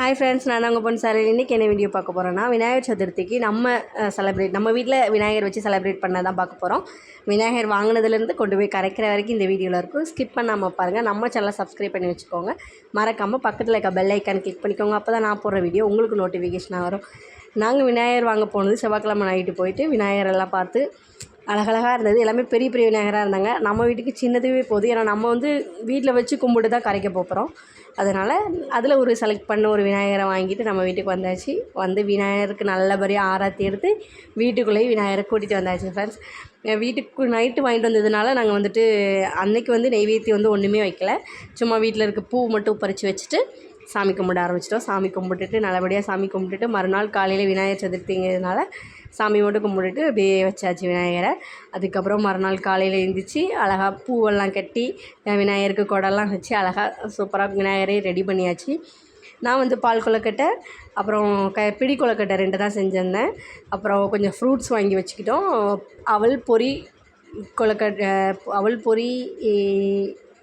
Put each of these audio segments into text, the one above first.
Hi friends நான் உங்கள் பொண்ணு சார் இன்றைக்கி என்ன வீடியோ பார்க்க போகிறோன்னா விநாயகர் சதுர்த்திக்கு நம்ம செலிப்ரேட் நம்ம வீட்டில் விநாயகர் வச்சு செலிப்ரேட் பண்ண தான் பார்க்க போகிறோம் விநாயகர் வாங்கினதுலேருந்து கொண்டு போய் கரைக்கிற வரைக்கும் இந்த வீடியோவில் இருக்கும். ஸ்கிப் பண்ணாமல் பாருங்கள் நம்ம சேனலை சப்ஸ்கிரைப் பண்ணி வச்சுக்கோங்க. மறக்காமல் பக்கத்தில் இருக்க பெல் ஐக்கான் கிளிக் பண்ணிக்கோங்க. அப்போ தான் நான் போடுற வீடியோ உங்களுக்கு நோட்டிஃபிகேஷனாக வரும். நாங்கள் விநாயகர் வாங்க போனது செவ்வாய்க்கிழமை நைட்டு போயிட்டு விநாயகரெல்லாம் பார்த்து அழகழகாக இருந்தது. எல்லாமே பெரிய பெரிய விநாயகராக இருந்தாங்க. நம்ம வீட்டுக்கு சின்னதுவே போதும். ஏன்னா நம்ம வந்து வீட்டில் வச்சு கும்பிட்டு தான் கரைக்க போகிறோம் அதனால் அதில் ஒரு செலக்ட் பண்ண ஒரு விநாயகரை வாங்கிட்டு நம்ம வீட்டுக்கு வந்தாச்சு. வந்து விநாயகருக்கு நல்லபடியாக ஆராத்தி எடுத்து வீட்டுக்குள்ளேயே விநாயகரை கூட்டிகிட்டு வந்தாச்சு ஃப்ரெண்ட்ஸ் வீட்டுக்கு நைட்டு வாங்கிட்டு வந்ததுனால நாங்கள் வந்துட்டு அன்னைக்கு வந்து நெய்வேத்தியம் வந்து ஒன்றுமே வைக்கல. சும்மா வீட்டில் இருக்க பூ மட்டும் பறித்து வச்சுட்டு சாமி கும்பிட ஆரம்பிச்சிட்டோம். சாமி கும்பிட்டுட்டு நல்லபடியாக சாமி கும்பிட்டுட்டு மறுநாள் காலையில் விநாயகர் சதுர்த்திங்கிறதுனால சாமி மட்டும் கும்பிட்டுட்டு அப்படியே வச்சாச்சு விநாயகரை. அதுக்கப்புறம் மறுநாள் காலையில் எழுந்திரிச்சு அழகாக பூவெல்லாம் கட்டி விநாயகருக்கு குடம்லாம் வச்சு அழகாக சூப்பராக விநாயகரே ரெடி பண்ணியாச்சு. நான் வந்து பால் கொலக்கட்டை அப்புறம் க பிடி கொலக்கட்டை ரெண்டு தான் செஞ்சுருந்தேன். அப்புறம் கொஞ்சம் ஃப்ரூட்ஸ் வாங்கி வச்சுக்கிட்டோம். அவல் பொரி கொலக்கட்டை அவல் பொரி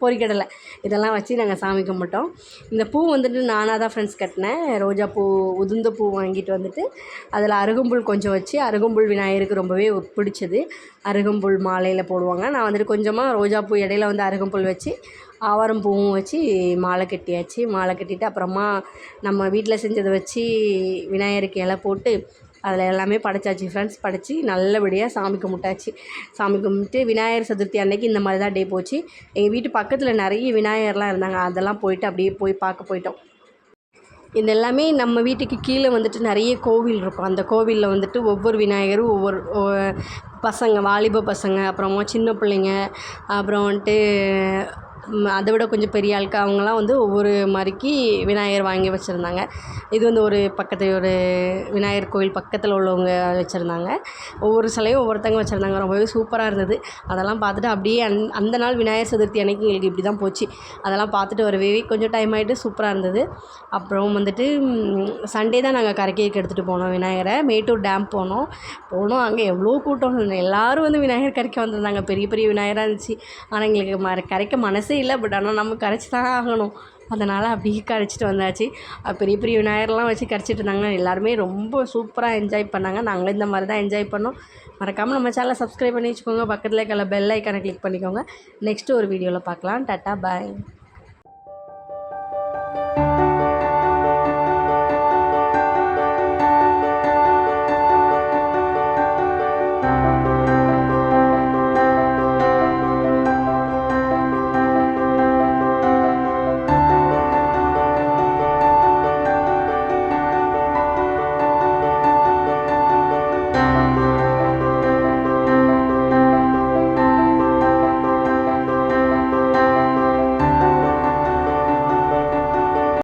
பொரிக்கடலை இதெல்லாம் வச்சு நாங்கள் சாமி கும்பிட்டோம். இந்த பூ வந்துட்டு நானாக தான் ஃப்ரெண்ட்ஸ் கட்டினேன். ரோஜா பூ உதிர்ந்த பூ வாங்கிட்டு வந்துட்டு அதில் அருகம்புல் கொஞ்சம் வச்சு அருகம்புல் விநாயகருக்கு ரொம்பவே பிடிச்சது. அருகம்புல் மாலையில் போடுவாங்க. நான் வந்துட்டு கொஞ்சமாக ரோஜா பூ இடையில வந்து அருகம்புல் வச்சு ஆவாரம் பூவும் வச்சு மாலை கட்டியாச்சு. மாலை கட்டிட்டு அப்புறமா நம்ம வீட்டில் செஞ்சதை வச்சு விநாயகருக்கு இலை போட்டு அதில் எல்லாமே படைச்சாச்சு. ஃப்ரெண்ட்ஸ் படைச்சி நல்லபடியாக சாமி கும்பிட்டாச்சு. சாமி கும்பிட்டு விநாயகர் சதுர்த்தி அன்னைக்கு இந்த மாதிரி தான் டே போச்சு. எங்கள் வீட்டு பக்கத்தில் நிறைய விநாயகர்லாம் இருந்தாங்க. அதெல்லாம் போயிட்டு அப்படியே போய் பார்க்க போயிட்டோம். இது எல்லாமே நம்ம வீட்டுக்கு கீழே வந்துட்டு நிறைய கோவில் இருக்கும். அந்த கோவிலில் வந்துட்டு ஒவ்வொரு விநாயகரும் ஒவ்வொரு பசங்க வாலிப பசங்க அப்புறமா சின்ன பிள்ளைங்க அப்புறம் வந்துட்டு அதை விட கொஞ்சம் பெரிய ஆட்கள் அவங்களாம் வந்து ஒவ்வொரு மாதிரிக்கி விநாயகர் வாங்கி வச்சுருந்தாங்க. இது வந்து ஒரு பக்கத்து ஒரு விநாயகர் கோவில் பக்கத்தில் உள்ளவங்க வச்சுருந்தாங்க. ஒவ்வொரு சிலையும் ஒவ்வொருத்தங்க வச்சுருந்தாங்க. ரொம்பவே சூப்பராக இருந்தது. அதெல்லாம் பார்த்துட்டு அப்படியே அந் அந்த நாள் விநாயகர் சதுர்த்தி அன்னைக்கு எங்களுக்கு இப்படி தான் போச்சு. அதெல்லாம் பார்த்துட்டு வரவே கொஞ்சம் டைம் ஆகிட்டு சூப்பராக இருந்தது. அப்புறம் வந்துட்டு சண்டே தான் நாங்கள் கரைக்கேக்கு எடுத்துகிட்டு போனோம் விநாயகரை. மேட்டூர் டேம் போனோம். போனோம். அங்கே எவ்வளோ கூட்டம். எல்லோரும் வந்து விநாயகர் கரைக்க வந்திருந்தாங்க. பெரிய பெரிய விநாயகராக இருந்துச்சு. ஆனால் எங்களுக்கு ம கரைக்க மனசு மனசே இல்லை பட் ஆனால் நம்ம கரைச்சி தான் ஆகணும். அதனால் அப்படியே கரைச்சிட்டு வந்தாச்சு. பெரிய பெரிய விநாயகர்லாம் வச்சு கரைச்சிட்டு இருந்தாங்க. எல்லாருமே ரொம்ப சூப்பராக என்ஜாய் பண்ணாங்க. நாங்களும் இந்த மாதிரி தான் என்ஜாய் பண்ணோம். மறக்காமல் நம்ம சேனலை சப்ஸ்கிரைப் பண்ணி வச்சுக்கோங்க. பக்கத்தில் இருக்கிற பெல் ஐக்கானை கிளிக் பண்ணிக்கோங்க. நெக்ஸ்ட்டு ஒரு வீடியோவில் பார்க்கலாம். டாட்டா பாய்